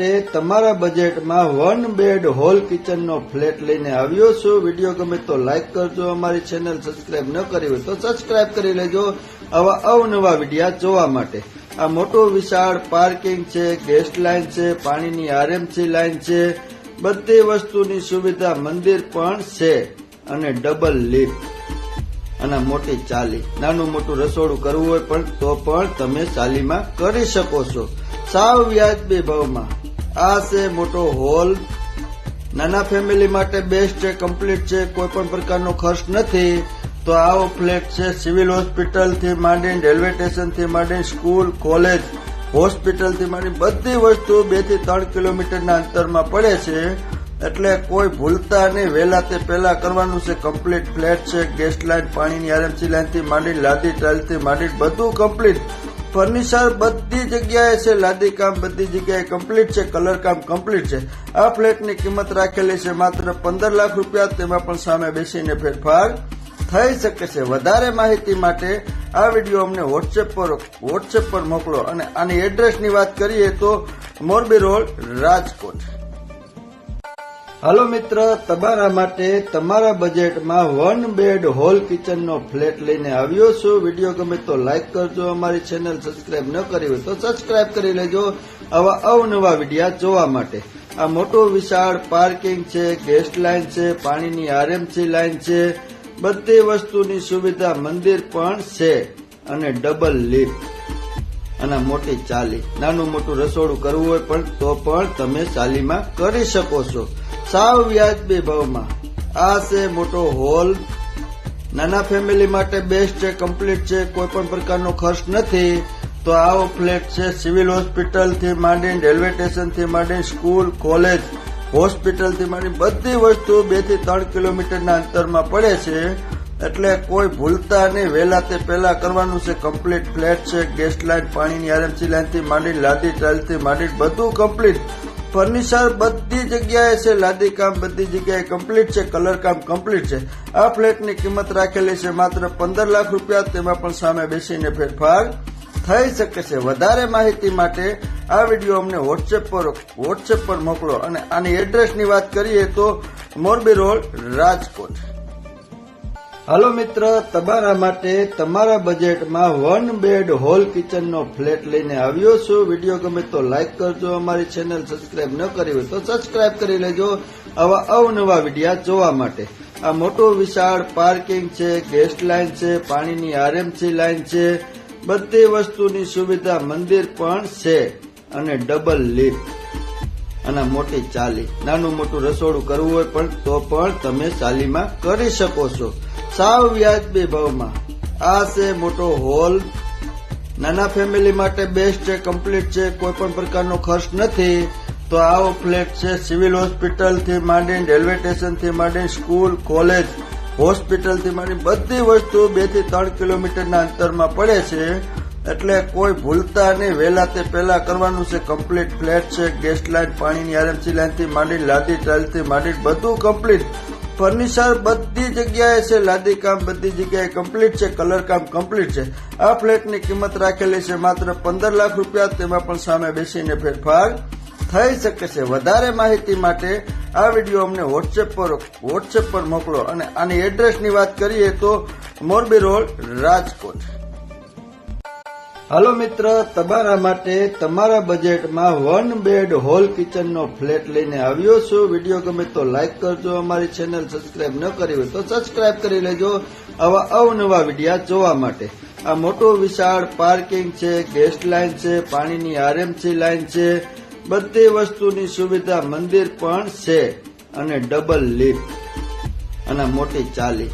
માટે તમારા બજેટમાં વન બેડ હોલ કિચનનો ફ્લેટ લઈને આવ્યો છું. વીડિયો ગમે તો લાઇક કરજો, અમારી ચેનલ સબસ્ક્રાઇબ ન કરી હોય તો સબસ્ક્રાઇબ કરી લેજો. આવા અવનવા વિડીયા જોવા માટે. આ મોટું વિશાળ પાર્કિંગ છે, ગેસ્ટ લાઇન છે, પાણીની આરએમસી લાઇન છે. બધી વસ્તુની સુવિધા મંદિર પણ છે અને ડબલ લિફ્ટ અને મોટી ચાલી. નાનું મોટું રસોડું કરવું હોય પણ તો પણ તમે ચાલીમાં કરી શકો છો. સાવ વ્યાજબી ભાવમાં. આ છે મોટો હોલ. નાના ફેમિલી માટે બેસ્ટ છે કમ્પ્લીટ છે કોઈ પણ પ્રકારનો ખર્ચ નથી. તો આવો ફ્લેટ છે સિવિલ હોસ્પિટલથી માંડીને રેલવે સ્ટેશનથી માંડીને સ્કૂલ કોલેજ હોસ્પિટલથી માંડીને બધી વસ્તુ બેથી ત્રણ કિલોમીટરના અંતરમાં પડે છે. એટલે કોઈ ભૂલતા નહીં, વહેલા તે પહેલા કરવાનું છે કમ્પ્લીટ ફ્લેટ છે ગેસ લાઇન પાણીની આરએમસી લાઇનથી માંડીને લાદી ટાઇલથી માંડીને બધું કમ્પ્લીટ ફર્નિચર બધી જગ્યાએ છે, લાદી કામ બધી જગ્યાએ કમ્પ્લીટ છે કલર કામ કમ્પ્લીટ છે. આ ફ્લેટની કિંમત રાખેલી છે માત્ર પંદર લાખ રૂપિયા, તેમાં પણ સામે બેસીને ફેરફાર થઈ શકે છે. વધારે માહિતી માટે આ વીડિયો અમને વોટ્સએપ પર વોટ્સએપ પર મોકલો. અને આની એડ્રેસની વાત કરીએ તો મોરબી રોડ રાજકોટ. હાલો મિત્ર, તમારા માટે તમારા બજેટમાં વન બેડ હોલ કિચનનો ફ્લેટ લઈને આવ્યો છું. વીડિયો ગમે તો લાઇક કરજો, અમારી ચેનલ સબસ્ક્રાઇબ ન કરી હોય તો સબસ્ક્રાઇબ કરી લેજો. આવા અવનવા વિડીયા જોવા માટે. આ મોટું વિશાળ પાર્કિંગ છે ગેસ્ટ લાઇન છે, પાણીની આરએમસી લાઇન છે. બધી વસ્તુની સુવિધા મંદિર પણ છે અને ડબલ લિફ્ટ અને મોટી ચાલી. નાનું મોટું રસોડું કરવું હોય પણ તો પણ તમે ચાલીમાં કરી શકો છો. સાવ વ્યાજબી ભાવમાં આ છે મોટો હોલ. નાના ફેમિલી માટે બેસ્ટ છે કમ્પ્લીટ છે કોઈ પણ પ્રકારનો ખર્ચ નથી. તો આવો ફ્લેટ છે સિવિલ હોસ્પિટલથી માંડીને રેલવે સ્ટેશનથી માંડીને સ્કૂલ કોલેજ હોસ્પિટલથી માંડીને બધી વસ્તુ બેથી ત્રણ કિલોમીટરના અંતરમાં પડે છે. એટલે કોઈ ભૂલતા નહીં, વહેલા તે પહેલા કરવાનું છે કમ્પ્લીટ ફ્લેટ છે ગેસ લાઇન પાણીની આરએમસી લાઇનથી માંડીને લાદી ટાઇલથી માંડીને બધું કમ્પ્લીટ ફર્નિચર બધી જગ્યાએ છે, લાદી કામ બધી જગ્યાએ કમ્પ્લીટ છે કલર કામ કમ્પ્લીટ છે. આ ફ્લેટની કિંમત રાખેલી છે માત્ર પંદર લાખ રૂપિયા, તેમાં પણ સામે બેસીને ફેરફાર થઈ શકે છે. વધારે માહિતી માટે આ વીડિયો અમને વોટ્સએપ પર વોટ્સએપ પર મોકલો. અને આની એડ્રેસની વાત કરીએ તો મોરબી રોડ રાજકોટ. હાલો મિત્ર, તમારા માટે તમારા બજેટમાં વન બેડ હોલ કિચનનો ફ્લેટ લઈને આવ્યો છું. વીડિયો ગમે તો લાઈક કરજો, અમારી ચેનલ સબસ્ક્રાઇબ ન કરી હોય તો સબસ્ક્રાઇબ કરી લેજો. આવા અવનવા વિડીયા જોવા માટે. આ મોટું વિશાળ પાર્કિંગ છે ગેસ્ટ લાઇન છે, પાણીની આરએમસી લાઇન છે. બધી વસ્તુની સુવિધા મંદિર પણ છે અને ડબલ લિફ્ટ અને મોટી ચાલી. નાનું મોટું રસોડું કરવું હોય પણ તો પણ તમે ચાલીમાં કરી શકો છો. સાવ વ્યાજબી ભાવમાં આ છે મોટો હોલ. નાના ફેમિલી માટે બેસ્ટ છે કમ્પ્લીટ છે કોઈ પણ પ્રકારનો ખર્ચ નથી. તો આવો ફ્લેટ છે સિવિલ હોસ્પિટલથી માંડીને રેલવે સ્ટેશનથી માંડીને સ્કૂલ કોલેજ હોસ્પિટલથી માંડીને બધી વસ્તુ બેથી ત્રણ કિલોમીટરના અંતરમાં પડે છે. એટલે કોઈ ભૂલતા નહીં, વહેલા તે પહેલા કરવાનું છે કમ્પ્લીટ ફ્લેટ છે ગેસ લાઇન પાણીની આરએમસી લાઇનથી માંડીને લાદી ટાઇલથી થી માંડીને બધું કમ્પ્લીટ ફર્નિચર બધી જગ્યાએ છે, લાદી કામ બધી જગ્યાએ કમ્પ્લીટ છે કલર કામ કમ્પ્લીટ છે. આ ફ્લેટની કિંમત રાખેલી છે માત્ર પંદર લાખ રૂપિયા, તેમાં પણ સામે બેસીને ફેરફાર થઈ શકે છે. વધારે માહિતી માટે આ વીડિયો અમને વોટ્સએપ પર વોટ્સએપ પર મોકલો. અને આની એડ્રેસની વાત કરીએ તો મોરબી રોડ રાજકોટ. હાલો મિત્ર, તમારા માટે તમારા બજેટમાં વન બેડ હોલ કિચનનો ફ્લેટ લઈને આવ્યો છું. વીડિયો ગમે તો લાઇક કરજો, અમારી ચેનલ સબસ્ક્રાઇબ ન કરી હોય તો સબસ્ક્રાઇબ કરી લેજો. આવા અવનવા વિડીયા જોવા માટે. આ મોટું વિશાળ પાર્કિંગ છે ગેસ્ટ લાઇન છે, પાણીની આરએમસી લાઇન છે. બધી વસ્તુની સુવિધા મંદિર પણ છે. અને ડબલ લિફ્ટ અને મોટી ચાલી.